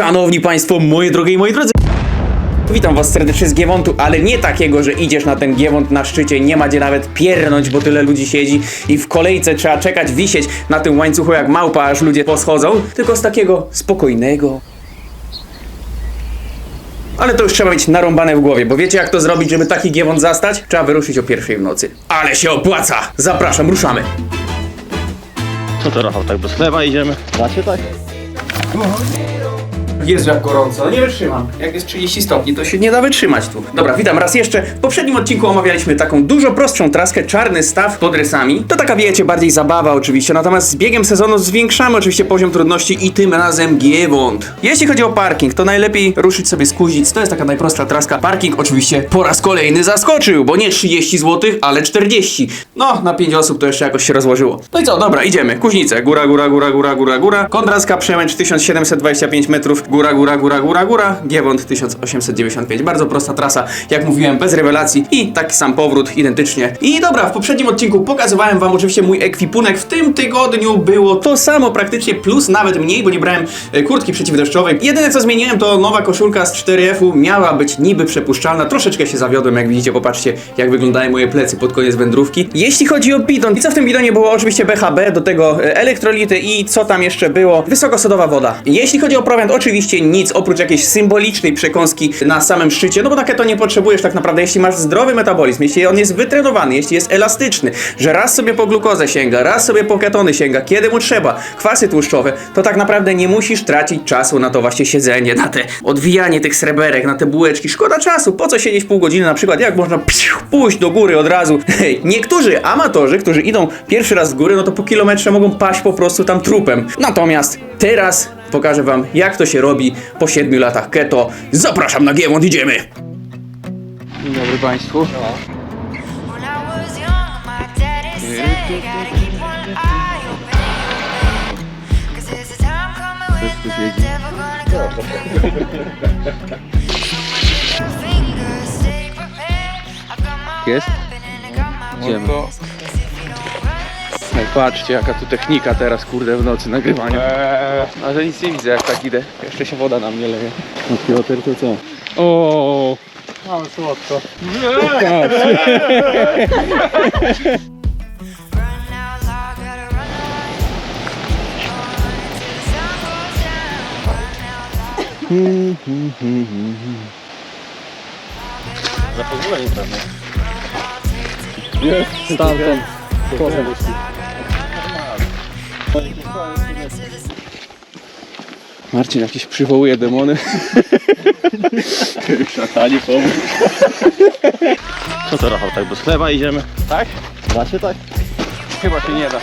Szanowni Państwo, moje drogie i moi drodzy. Witam was serdecznie z Giewontu, ale nie takiego, że idziesz na ten Giewont na szczycie, nie ma gdzie nawet piernąć, bo tyle ludzi siedzi i w kolejce trzeba czekać, wisieć na tym łańcuchu jak małpa, aż ludzie poschodzą, tylko z takiego spokojnego. Ale to już trzeba mieć narąbane w głowie, bo wiecie jak to zrobić, żeby taki Giewont zastać? Trzeba wyruszyć o pierwszej w nocy. Ale się opłaca! Zapraszam, ruszamy! Co to Rafał, tak bez chleba idziemy? Dacie tak? Jezu, jak gorąco, no nie wytrzymam. Jak jest 30 stopni, to się nie da wytrzymać tu. Dobra, witam raz jeszcze. W poprzednim odcinku omawialiśmy taką dużo prostszą traskę, czarny staw pod rysami. To taka, wiecie, bardziej zabawa oczywiście, natomiast z biegiem sezonu zwiększamy oczywiście poziom trudności i tym razem Giewont. Jeśli chodzi o parking, to najlepiej ruszyć sobie z Kuźnic, to jest taka najprostsza traska. Parking oczywiście po raz kolejny zaskoczył, bo nie 30 zł, ale 40. No, na 5 osób to jeszcze jakoś się rozłożyło. No i co, dobra, idziemy. Kuźnice, góra, góra, góra, góra, góra, góra. Kondracka, Przemęcz 1725 metrów, góra, góra, góra, góra, góra. Giewont 1895. Bardzo prosta trasa, jak mówiłem, bez rewelacji i taki sam powrót, identycznie. I dobra, w poprzednim odcinku pokazywałem wam oczywiście mój ekwipunek. W tym tygodniu było to samo praktycznie, plus nawet mniej, bo nie brałem e, kurtki przeciwdeszczowej. Jedyne co zmieniłem to nowa koszulka z 4F-u. Miała być niby przepuszczalna. Troszeczkę się zawiodłem, jak widzicie, popatrzcie jak wyglądają moje plecy pod koniec wędrówki. Jeśli chodzi o bidon, i co w tym bidonie było? Oczywiście BHB, do tego e, elektrolity i co tam jeszcze było? Wysokosodowa woda. Jeśli chodzi o prowiant, oczywiście nic oprócz jakiejś symbolicznej przekąski na samym szczycie, no bo takie to nie potrzebujesz tak naprawdę, jeśli masz zdrowy metabolizm, jeśli on jest wytrenowany, jeśli jest elastyczny, że raz sobie po glukozę sięga, raz sobie po ketony sięga, kiedy mu trzeba, kwasy tłuszczowe, to tak naprawdę nie musisz tracić czasu na to właśnie siedzenie, na te odwijanie tych sreberek, na te bułeczki. Szkoda czasu, po co siedzieć pół godziny na przykład, jak można pójść do góry od razu. Hej, niektórzy amatorzy, którzy idą pierwszy raz z góry, no to po kilometrze mogą paść po prostu tam trupem. Natomiast teraz pokażę wam, jak to się robi po 7 latach keto. Zapraszam na Giewont, idziemy! Dzień dobry Państwu. Jest? Idziemy. Don't run, Ej, patrzcie jaka tu technika teraz kurde w nocy nagrywania. Ale nic nie widzę jak tak idę. Jeszcze się woda na mnie leje. Piotr to co? O. Mamy słodko. Za pozwolenie pewnie. Stamtąd. Marcin jakiś przywołuje demony. Szatani pomóż. Co to Rafał, tak bez chleba idziemy? Tak? Dacie tak? Chyba się nie da.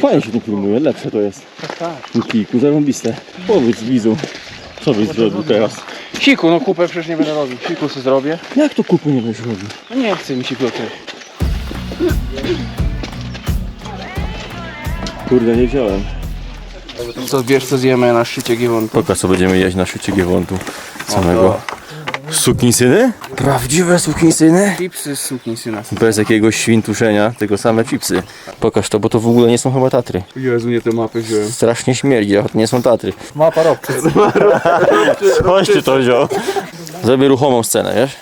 Fajnie się tu filmuje, lepsze to jest. Tak. Kilku, zarąbiste. Powiedz widzu, co byś zrobił teraz? Siku, no kupę przecież nie będę robił. Siku sobie zrobię. Jak to kupy nie będziesz robił? No nie chce mi się Piotr. Kurde, nie wziąłem. Co wiesz co zjemy na szczycie Giewontu? Pokaż co będziemy jeść na szczycie Giewontu. Samego. Sukinsyny? Prawdziwe sukinsyny? Chipsy z sukinsyna. Bez jakiegoś świntuszenia, tylko same chipsy. Pokaż to, bo to w ogóle nie są chyba Tatry. Jezu, nie te mapy wziąłem. Strasznie śmierdzi, a to nie są Tatry. Mapa robczy. Chodź ty to wziął. Zrobię ruchomą scenę, wiesz?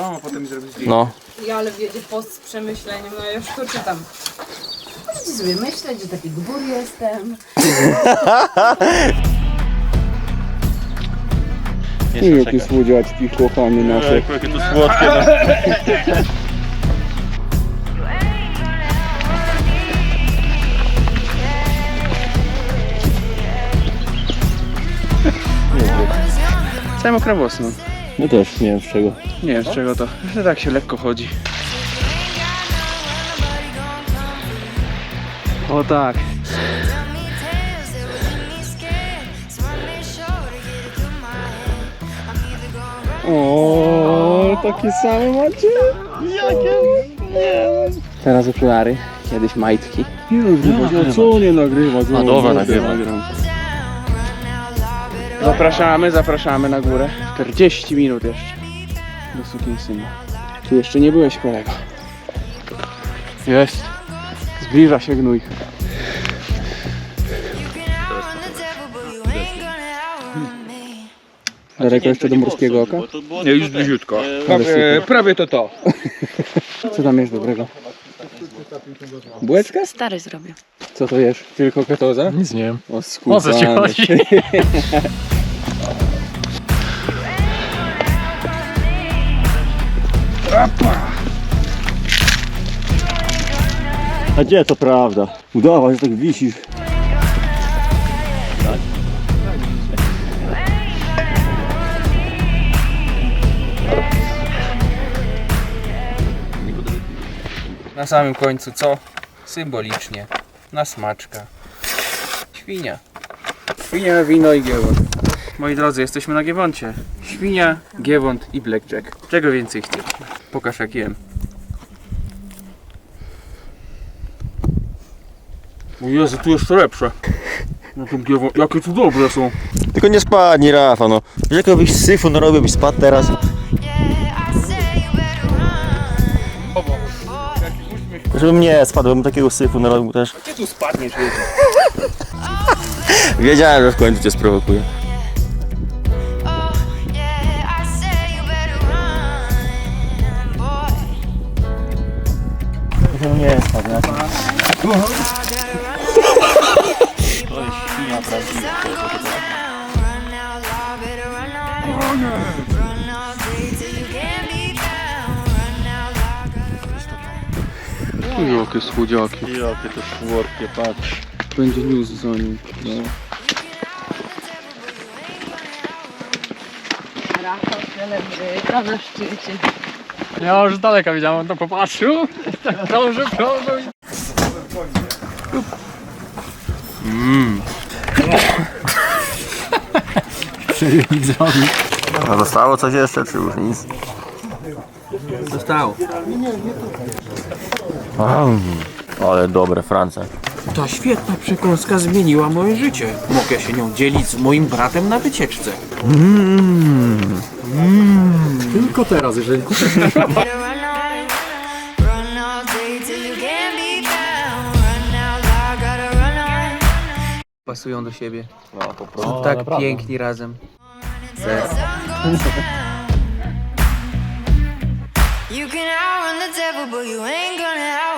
A potem zrobić No. I ale wiedzie post z przemyśleniem, no ja już to czytam. Możecie sobie myśleć, że taki gbur jestem. Jakie słodziaczki, kochanie nasze. Jakie to słodkie. no. Cały mokre włosy mam. No też nie wiem z czego. Nie wiem z czego to. Że tak się lekko chodzi. Gonna run O, takie same macie? Jakie? Nie. Teraz okulary, kiedyś majtki. Nie nagrywa, co nie nagrywa? A dobra, nagrywa. Zapraszamy, zapraszamy na górę. 40 minut jeszcze. Do Sukinsyna. Tu jeszcze nie byłeś kolego. Jest. Zbliża się gnój. Darek, jeszcze do morskiego oka? Nie, już bliziutko. Prawie, prawie to to. Co tam jest dobrego? Bułeczka? Stary zrobię. Co to jesz? Tylko ketoza? Nic nie wiem. O, O co ci chodzi? A gdzie to prawda? Udawa, że tak wisisz. Na samym końcu co? Symbolicznie. Na smaczka. Świnia. Świnia, wino i giewont. Moi drodzy, jesteśmy na giewoncie. Świnia, giewont i blackjack. Czego więcej chcesz? Pokaż jak jem. O Jezu, tu jeszcze lepsze. No to giewo, jakie tu dobre są. Tylko nie spadnij, Rafa, no. Wiesz, jakiegoś syfu narobił, byś spadł teraz. Yeah, I say you better run. Żebym nie spadł, bym takiego syfu narobił też. Gdzie tu spadniesz, wiecie? Wiedziałem, że w końcu cię sprowokuje. Oh, yeah, I say you better run, boy. Żebym nie spadł, nie? Gotta Jakie słodziaki. Jakie to szworkie, patrz. Będzie news za nim. No. Rafał celebryta na szczycie. Ja już z daleka widziałem, on to popatrzył. Tak krążył, i- A zostało coś jeszcze, czy już nic? Zostało. Ale dobre, Francja. Ta świetna przekąska zmieniła moje życie. Mogę się nią dzielić z moim bratem na wycieczce. Tylko teraz, jeżeli better Pasują do siebie. No, po prostu. Są tak piękni razem. You can outrun the devil, but you ain't gonna outrun.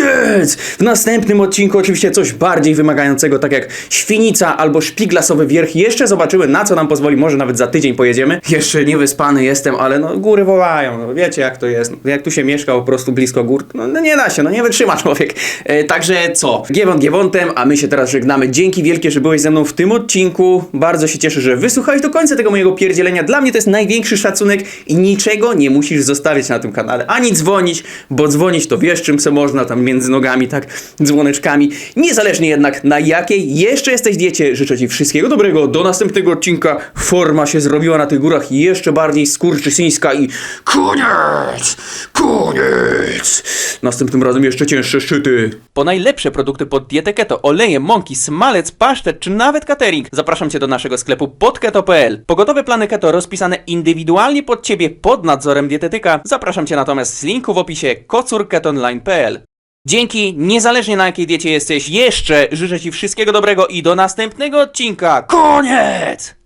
Koniec! W następnym odcinku oczywiście coś bardziej wymagającego, tak jak świnica albo szpiglasowy wierch. Jeszcze zobaczymy, na co nam pozwoli. Może nawet za tydzień pojedziemy. Jeszcze niewyspany jestem, ale no góry wołają. No, wiecie jak to jest. No, jak tu się mieszka po prostu blisko gór, no, no nie da się, no nie wytrzyma człowiek. E, także co? Giewont Giewontem, a my się teraz żegnamy. Dzięki wielkie, że byłeś ze mną w tym odcinku. Bardzo się cieszę, że wysłuchałeś do końca tego mojego pierdzielenia. Dla mnie to jest największy szacunek i niczego nie musisz zostawiać na tym kanale. Ani dzwonić, bo dzwonić to wiesz czym se można, tam między nogami, tak, dzwoneczkami. Niezależnie jednak na jakiej jeszcze jesteś diecie, życzę Ci wszystkiego dobrego. Do następnego odcinka. Forma się zrobiła na tych górach jeszcze bardziej skurczysyńska i koniec! Koniec! Następnym razem jeszcze cięższe szczyty. Po najlepsze produkty pod dietę keto, oleje, mąki, smalec, pasztet czy nawet catering zapraszam Cię do naszego sklepu podketo.pl. Pogotowe plany keto rozpisane indywidualnie pod Ciebie pod nadzorem dietetyka. Zapraszam Cię natomiast z linku w opisie kocurketonline.pl. Dzięki, niezależnie na jakiej diecie jesteś, jeszcze życzę Ci wszystkiego dobrego i do następnego odcinka. Koniec!